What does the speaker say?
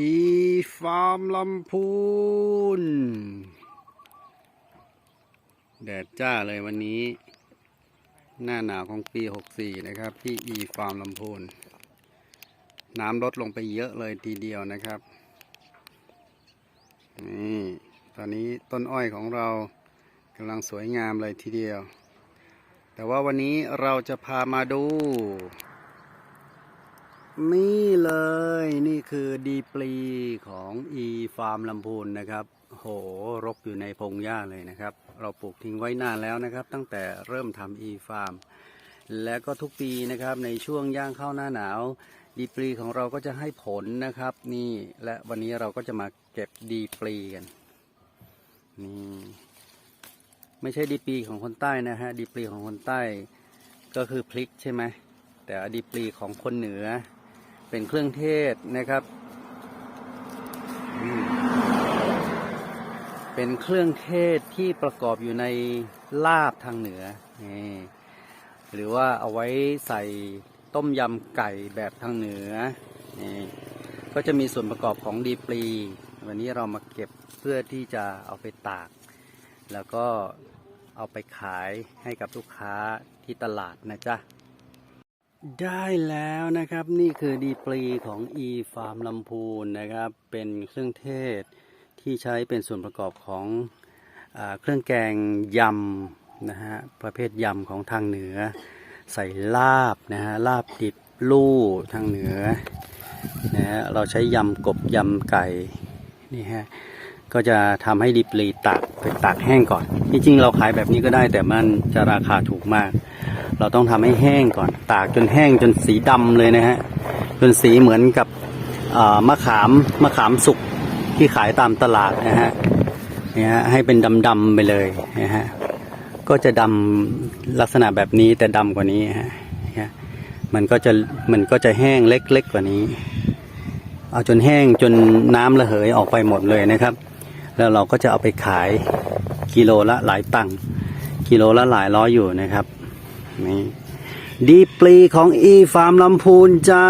อีฟาร์มลำพูน แดดจ้าเลยวันนี้ หน้าหนาวของปี 64 นะครับ ที่อีฟาร์มลำพูน น้ำลดลงไปเยอะเลยทีเดียวนะครับ นี่ ตอนนี้ต้นอ้อยของเรากำลังสวยงามเลยทีเดียว แต่ว่าวันนี้เราจะพามาดู นี่เลยนี่คือดีปลีของอีฟาร์มลำพูนนะครับ โหรกอยู่ในพงหญ้าเลยนะครับ เราปลูกทิ้งไว้นานแล้วนะครับ ตั้งแต่เริ่มทำอีฟาร์ม และก็ทุกปีนะครับในช่วงย่างเข้าหน้าหนาว ดีปลีของเราก็จะให้ผลนะครับ นี่และวันนี้เราก็จะมาเก็บดีปลีกันนี่ไม่ใช่ดีปลีของคนใต้นะฮะดีปลีของคนใต้ก็คือพริกใช่ไหมแต่ดีปลีของคนเหนือ เป็นเครื่องเทศนะครับ เป็นเครื่องเทศที่ประกอบอยู่ในลาบทางเหนือนี่หรือว่าเอาไว้ใส่ต้มยำไก่แบบทางเหนือนี่ก็จะมีส่วนประกอบของดีปลี วันนี้เรามาเก็บเพื่อที่จะเอาไปตาก แล้วก็เอาไปขายให้กับลูกค้าที่ตลาดนะจ๊ะ ได้แล้วนะครับนี่คือดีปลีของ e farm ลำพูนนะครับ เป็นเครื่องเทศที่ใช้เป็นส่วนประกอบของอเครื่องแกงยำนะฮะประเภทยำของทางเหนือ ใส่ลาบนะฮะลาบดิบลู่ทางเหนือนะฮะเราใช้ยำกบยำไก่นี่ฮะก็จะทำให้ดีปลีตากไปตากแห้งก่อน จริงๆเราขายแบบนี้ก็ได้แต่มันจะราคาถูกมาก เราต้องทำให้แห้งก่อน ตากจนแห้งจนสีดำเลยนะฮะ จนสีเหมือนกับมะขามมะขามสุกที่ขายตามตลาดนะฮะเนี่ยฮะให้เป็นดำๆไปเลยนะฮะก็จะดำลักษณะแบบนี้แต่ดำกว่านี้ฮะเนี่ยมันก็จะมันก็จะแห้งเล็กๆกว่านี้ เอาจนแห้งจนน้ำระเหยออกไปหมดเลยนะครับ แล้วเราก็จะเอาไปขายกิโลละหลายตังค์กิโลละหลายร้อยอยู่นะครับ นี่ดีปลีของอีฟาร์มลำพูนจ้า